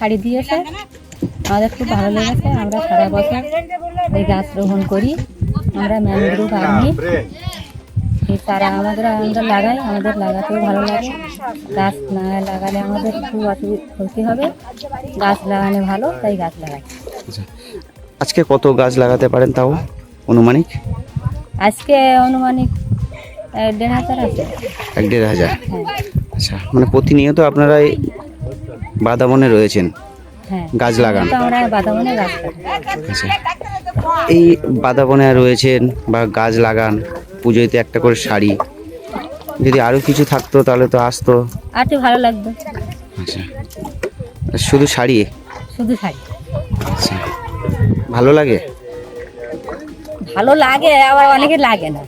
শাড়ি দিয়েছে আমাদের খুব ভালো লেগেছে। আমরা সারা বছর এই গাছ রোপণ করি। আমরা ম্যানগ্রোভ আর্মি। এই চারা আমাদের আমরা লাগাই আমাদের লাগাতেও ভালো লাগে। গাছ না লাগালে আমাদের খুব অসুবিধা ক্ষতি হবে। গাছ লাগানো ভালো তাই গাছ লাগাই। আচ্ছা আজকে কত গাছ লাগাতে পারেন তাও অনুমানিক? আজকে অনুমানিক দেড় হাজার আছে। এক দেড় হাজার। হ্যাঁ। আচ্ছা মানে প্রতিনিয়ত আপনারা বাদাবনে রয়েছেন। হ্যাঁ। গাছ লাগান। আচ্ছা। এই বাদাবনে রয়েছেন বা গাছ লাগান পুজোতে একটা করে শাড়ি। যদি আরও কিছু থাকতো তাহলে তো আসতো। আর ভালো লাগতো। আচ্ছা। শুধু শাড়ি? শুধু শাড়ি। আচ্ছা। ভালো লাগে? ভালো লাগে আবার অনেকে লাগে না।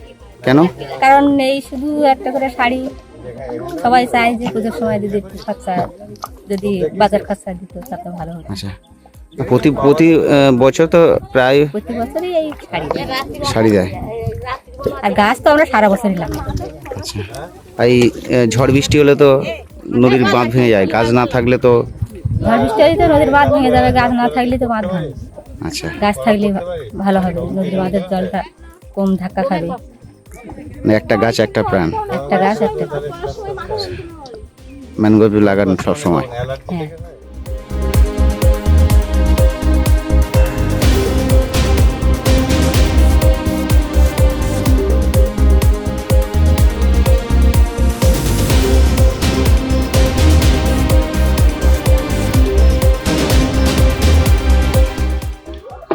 কেন? কারণ এই শুধু একটা করে শাড়ি। সবাই চায় যে পুজোর সময় যদি একটু খরচা যদি বাজার খরচা দিত তাতে ভালো হতো। আচ্ছা। প্রতি প্রতি বছর তো প্রায় প্রতি বছরই এই শাড়ি দেয়। শাড়ি দেয়। আর গাছ তো আমরা সারা বছরই লাগাই। আচ্ছা। আর এই আহ, ঝড় বৃষ্টি হলে তো নদীর বাঁধ ভেঙে যায়। গাছ না থাকলে তো ঝড় বৃষ্টি হলে তো নদীর বাঁধ ভেঙে যাবে। গাছ না থাকলে তো বাঁধ ভাঙবে আচ্ছা। গাছ থাকলে ভা- ভালো হবে। নদীর বাঁধের জলটা কম ধাক্কা খাবে। মানে একটা গাছ একটা প্রাণ। একটা গাছ একটা গাছ। ম্যানগ্রোভ লাগান সব সময়। হ্যাঁ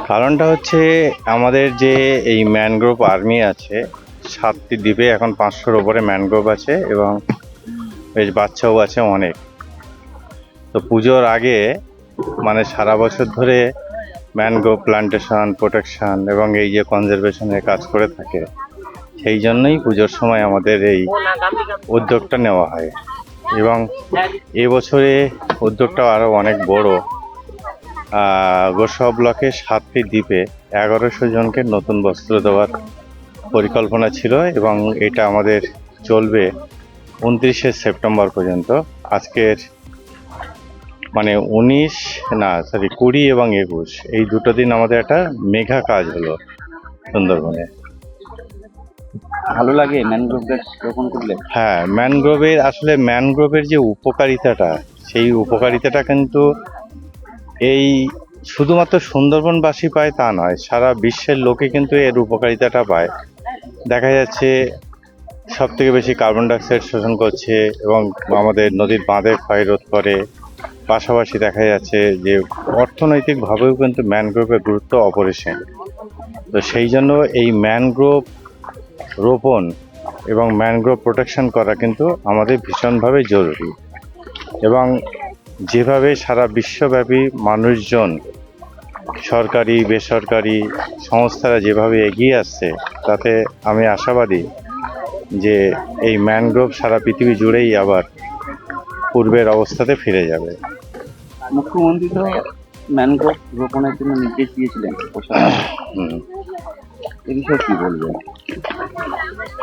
কারণটা হচ্ছে আমাদের যে এই ম্যানগ্রোভ আর্মি আছে, সাতটি দ্বীপে এখন পাঁচশোর ওপরে ম্যানগ্রোভ আছে এবং বেশ বাচ্চাও আছে অনেক। তো পুজোর আগে মানে সারা বছর ধরে ম্যানগ্রোভ প্লান্টেশন, প্রোটেকশন এবং এই যে কনজারভেশনের কাজ করে থাকে, সেই জন্যই পুজোর সময় আমাদের এই উদ্যোগটা নেওয়া হয়। এবং এবছরে উদ্যোগটাও আরও অনেক বড়। গোসাবা ব্লকে সাতটি দ্বীপে এগারোশো জনকে নতুন বস্ত্র দেওয়ার পরিকল্পনা ছিল এবং এটা আমাদের চলবে উনত্রিশে সেপ্টেম্বর পর্যন্ত আজকের মানে উনিশ না সরি কুড়ি এবং একুশ এই দুটো দিন আমাদের একটা মেঘা কাজ হলো সুন্দরবনে। ভালো লাগে ম্যানগ্রোভ গাছ রোপণ করলে? হ্যাঁ ম্যানগ্রোভের আসলে ম্যানগ্রোভের যে উপকারিতাটা সেই উপকারিতাটা কিন্তু এই শুধুমাত্র সুন্দরবনবাসী পায় তা নয় সারা বিশ্বের লোকে কিন্তু এর উপকারিতাটা পায়। দেখা যাচ্ছে সব থেকে বেশি কার্বন ডাইঅক্সাইড শোষণ করছে এবং আমাদের নদীর বাঁধে ক্ষয় রোধ করে, পাশাপাশি দেখা যাচ্ছে যে অর্থনৈতিকভাবেও কিন্তু ম্যানগ্রোভের গুরুত্ব অপরিসীম। তো সেই জন্য এই ম্যানগ্রোভ রোপণ এবং ম্যানগ্রোভ প্রোটেকশন করা কিন্তু আমাদের ভীষণভাবে জরুরি। এবং যেভাবে সারা বিশ্বব্যাপী মানুষজন, সরকারি, বেসরকারি সংস্থারা যেভাবে এগিয়ে আসছে, তাতে আমি আশাবাদী যে এই ম্যানগ্রোভ সারা পৃথিবী জুড়েই আবার পূর্বের অবস্থাতে ফিরে যাবে। মুখ্যমন্ত্রী তো ম্যানগ্রোভ রোপণের জন্য নির্দেশ দিয়েছিলেন এ বিষয়ে কি বলবেন?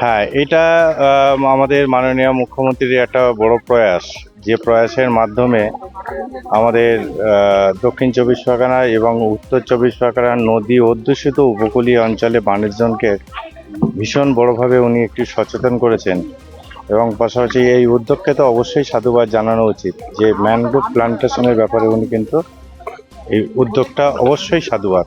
হ্যাঁ এটা আমাদের মাননীয় মুখ্যমন্ত্রীর একটা বড় প্রয়াস। যে প্রয়াসের মাধ্যমে আমাদের দক্ষিণ চব্বিশ পরগনা এবং উত্তর চব্বিশ পরগনার নদী অধ্যুষিত উপকূলীয় অঞ্চলে মানুষজনকে ভীষণ বড়ভাবে উনি একটি সচেতন করেছেন। এবং পাশাপাশি এই উদ্যোগকে তো অবশ্যই সাধুবাদ জানানো উচিত যে ম্যানগ্রোভ প্লান্টেশনের ব্যাপারে উনি কিন্তু এই উদ্যোগটা অবশ্যই সাধুবাদ।